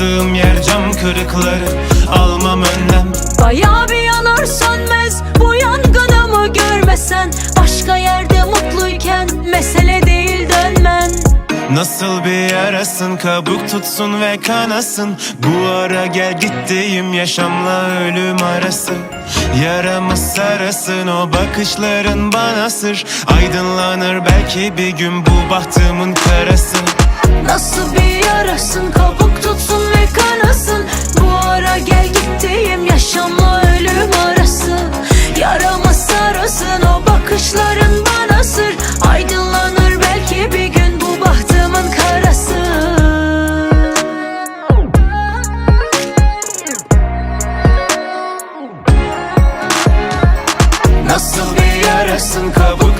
Bastığım yer cam kırıkları Almam önlem. Bayağı bir yanar sönmez bu yangınımı görmesen. Başka yerde mutluyken mesele değil dönmen. Nasıl bir yarasın kabuk tutsun ve kanasın. Bu ara gel gittiğim yaşamla ölüm arası. Yaramı sarasın o bakışların bana sır. Aydınlanır belki bir gün bu bahtımın karası Bakışların bana sır. Aydınlanır belki bir gün bu bahtımın karası. Nasıl bir yarasın kabuk